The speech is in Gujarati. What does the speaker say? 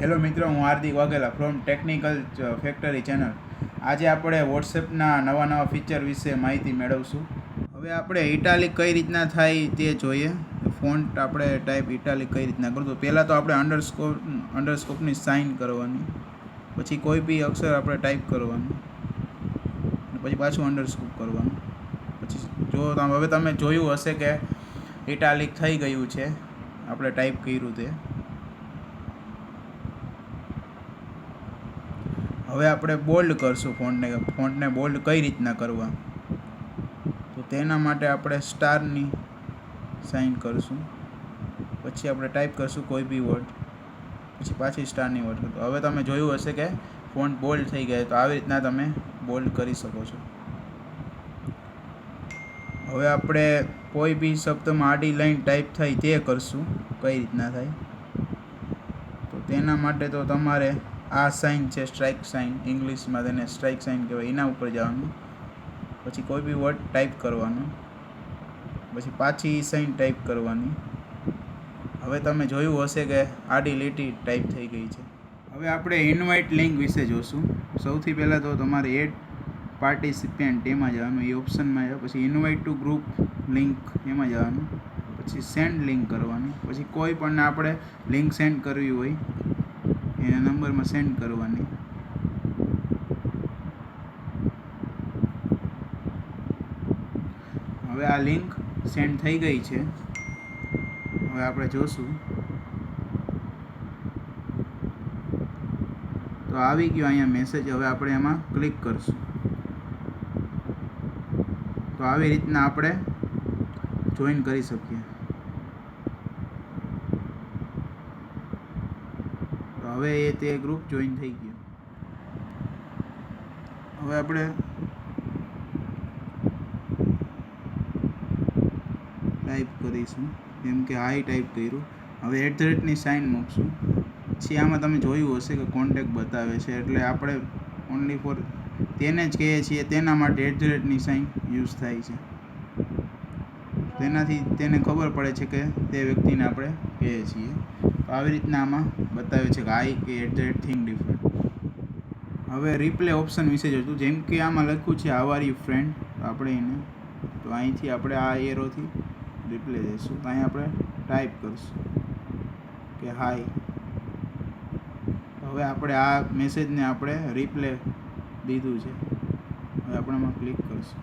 મિત્રો, હું Hardik Vaghela from technical factory channel આજે આપણે વોટ્સએપના નવા નવા ફીચર વિશે માહિતી મેળવશું. હવે આપણે ઇટાલિક કઈ રીતના થાય તે જોઈએ. ફોન્ટ આપણે ટાઈપ ઇટાલિક કઈ રીતના કરવું. પહેલાં તો આપણે અંડરસ્કોપ અંડરસ્કોપની સાઇન કરવાની. પછી કોઈ બી અક્ષર આપણે ટાઈપ કરવાનું. પછી પાછું અંડરસ્કોપ કરવાનું. પછી જો હવે તમે જોયું હશે કે ઇટાલિક થઈ ગયું છે. આપણે ટાઈપ કર્યું તે. હવે આપણે બોલ્ડ કરશું ફોન્ટને ફોન્ટને બોલ્ડ કઈ રીતના કરવા? તો તેના માટે આપણે સ્ટારની સાઇન કરશું. પછી આપણે ટાઈપ કરશું કોઈ બી વર્ડ પછી પાછી સ્ટારની વર્ડ કરતો હવે તમે જોયું હશે કે ફોન્ટ બોલ્ડ થઈ ગયા તો આવી રીતના તમે બોલ્ડ કરી શકો છો. હવે આપણે કોઈ બી શબ્દમાં આડી લાઈન ટાઈપ થાય તે કરશું. કઈ રીતના થાય? તો તેના માટે તો તમારે આ સાઇન છે, સ્ટ્રાઇક સાઇન ઇંગ્લિશમાં તેને સ્ટ્રાઇક સાઇન કહેવાય. એના ઉપર જવાનું. પછી કોઈ બી વર્ડ ટાઈપ કરવાનો. પછી પાછી સાઇન ટાઈપ કરવાની. હવે તમે જોયું હશે કે આડી લીટી ટાઈપ થઈ ગઈ છે. હવે આપણે ઇન્વાઇટ લિંક વિશે જોશું. સૌથી પહેલાં તો તમારે એડ પાર્ટિસિપેન્ટ એમાં જવાનું. એ ઓપ્શનમાં જાવ પછી ઇન્વાઇટ ટુ ગ્રુપ લિંક એમાં જવાનું. પછી સેન્ડ લિંક કરવાની. પછી કોઈ પણ આપણે લિંક સેન્ડ કરવી હોય એના નંબરમાં સેન્ડ કરવાની. હવે આ લિંક સેન્ડ થઈ ગઈ છે. હવે આપણે જોશું. તો આવી ગયો અહીંયા મેસેજ હવે આપણે એમાં ક્લિક કરશું. તો આવી રીતના આપણે જોઈન કરી શકીએ. હવે એ તે ગ્રુપ જોઈન થઈ ગયું. હવે આપણે ટાઈપ કરીશું. જેમ કે હાઈ ટાઈપ કર્યું. હવે એટ ધ રેટની સાઇન મૂકશું. પછી આમાં તમે જોયું હશે કે કોન્ટેક બતાવે છે. એટલે આપણે ઓનલી ફોર તેને જ કહીએ છીએ, તેના માટે એટ ધ રેટની સાઇન યુઝ થાય છે. તેનાથી તેને ખબર પડે છે કે તે વ્યક્તિને આપણે કહીએ છીએ. તો આવી રીતના આમાં બતાવે છે કે આઈ કે at the rate thing different હવે રિપ્લે ઓપ્શન વિશે જોતું જેમ કે આમાં લખ્યું છે આવાર યુ ફ્રેન્ડ આપણે એને, તો અહીંથી આપણે આ એરોથી રિપ્લે દઈશું તો અહીં આપણે ટાઈપ કરીશું કે હાય હવે આપણે આ મેસેજને આપણે રિપ્લે દીધું છે. હવે આપણે આમાં ક્લિક કરશું.